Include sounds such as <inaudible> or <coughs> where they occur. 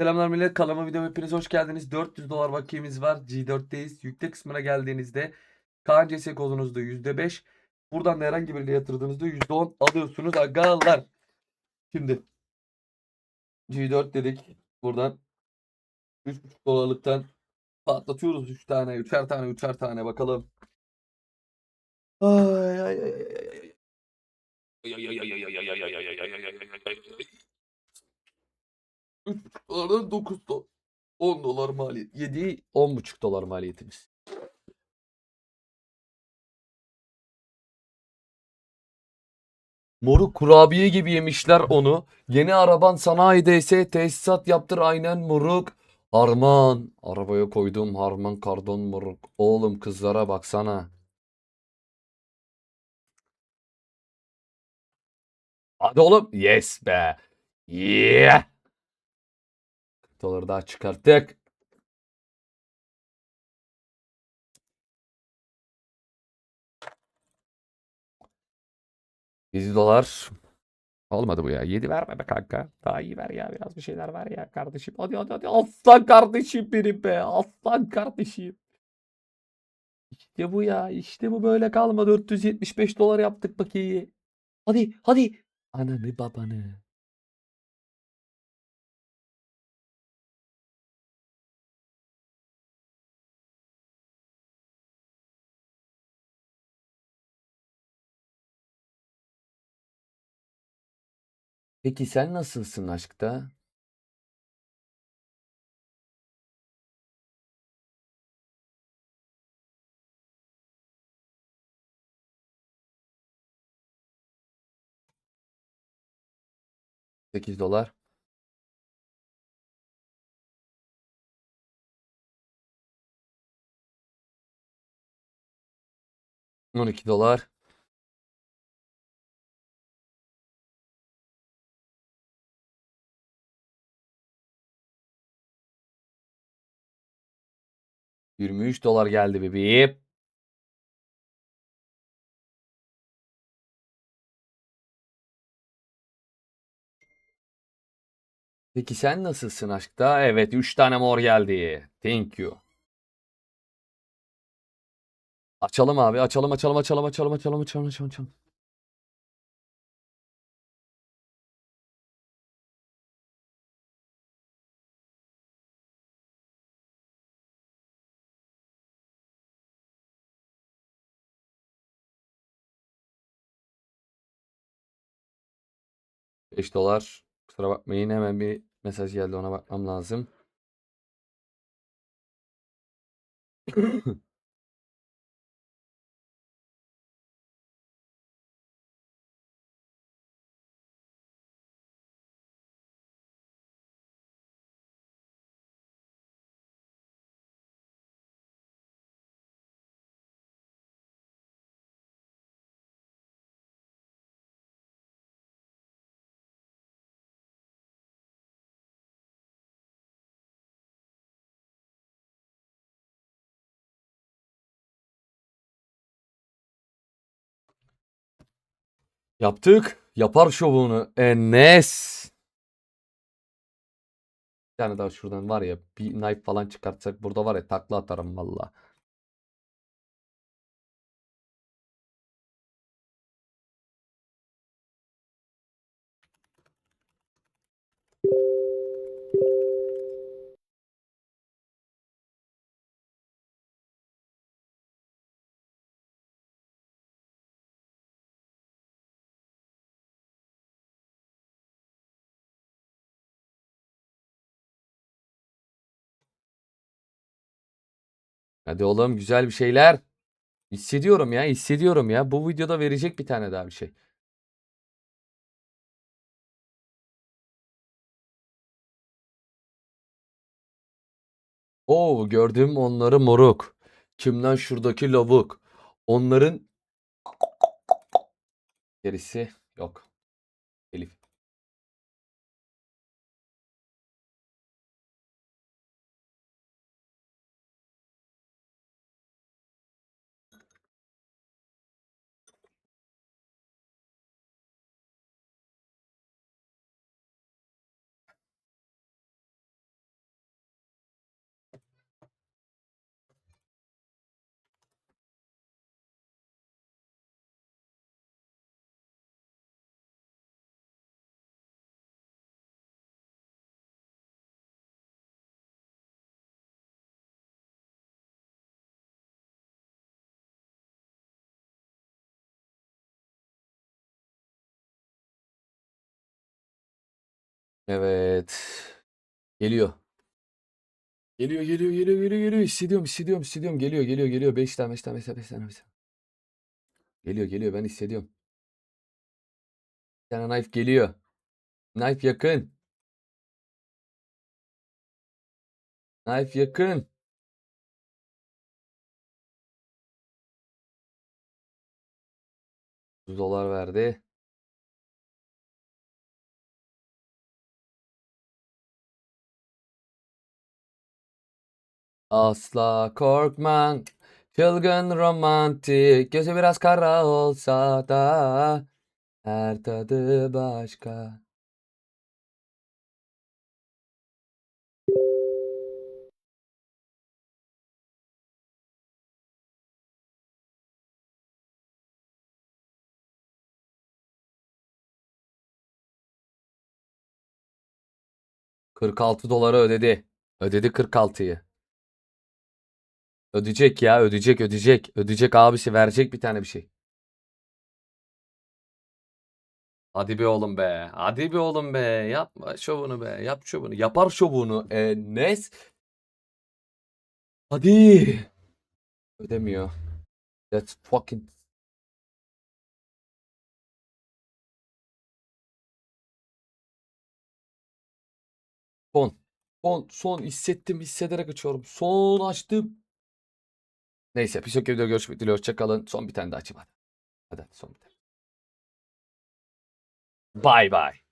Selamlar millet. Kanalıma videoma hepiniz hoş geldiniz. 400 dolar bakiyemiz var. G4'teyiz. Yükle kısmına geldiğinizde KNCS kodunuzda %5. Buradan da herhangi biriyle yatırdığınızda %10 alıyorsunuz agalar. Şimdi G4 dedik. Buradan 3,5 dolarlıktan patlatıyoruz 3 tane, 3'er tane, 3'er tane bakalım. Ay ay ay ay ay ay. Ay ay ay ay ay ay ay ay ay ay ay ay ay ay ay ay. 3,5 dolardan 9 dolar. 10 dolar maliyet. 7 10,5 dolar maliyetimiz. Moruk kurabiye gibi yemişler onu. Yeni araban sanayide ise tesisat yaptır aynen moruk. Harman. Arabaya koyduğum harman kardon moruk. Oğlum kızlara baksana. Hadi oğlum. Yes be. Yeah. Doları daha çıkarttık. Yüz dolar. Olmadı bu ya. 7 verme be kanka. Daha iyi ver ya. Biraz bir şeyler ver ya kardeşim. Hadi hadi hadi. Aslan kardeşim benim be. Aslan kardeşim. İşte bu ya. İşte bu böyle kalma. 475 dolar yaptık bakiyeyi. Hadi hadi. Ananı babanı. Peki sen nasılsın aşkta? Sekiz dolar. On iki dolar. Yirmi üç dolar geldi bebeğim. Peki sen nasılsın aşkta? Evet 3 tane mor geldi. Thank you. Açalım abi. Açalım açalım açalım açalım açalım açalım açalım. açalım. Beş dolar. Kusura bakmayın hemen bir mesaj geldi ona bakmam lazım. <coughs> Yaptık. Yapar şovunu. Enes. Bir tane daha şuradan var ya bir knife falan çıkartsak burada var ya takla atarım valla. Hadi oğlum güzel bir şeyler. Hissediyorum ya hissediyorum ya. Bu videoda verecek bir tane daha bir şey. Oo gördüm onları moruk. Kimden şuradaki lavuk. Onların gerisi yok. Elif. Evet. Geliyor. Geliyor geliyor geliyor geliyor geliyor. Hissediyorum hissediyorum hissediyorum. Geliyor geliyor geliyor. 5 tane 5 tane 5 tane 5 tane 5 tane. Geliyor geliyor ben hissediyorum. Bir tane knife geliyor. Knife yakın. Knife yakın. $100 dolar verdi. Asla korkma. Çılgın romantik. Gözü biraz kara olsa da her tadı başka. ...46 doları ödedi. Ödedi 46'yı. Ödeyecek ya ödeyecek ödeyecek. Ödeyecek abisi verecek bir tane bir şey. Hadi be oğlum be. Hadi be oğlum be. Yapma şovunu be. Yap şovunu. Yapar şovunu. Enes. Hadi. Ödemiyor. That's fucking Son. Son. Son. Hissettim. Hissederek açıyorum. Son açtım. Neyse. Bir sonraki videoda görüşmek dileğiyle. Hoşçakalın. Son bir tane daha açayım hadi. Hadi son bir tane. Bye bye.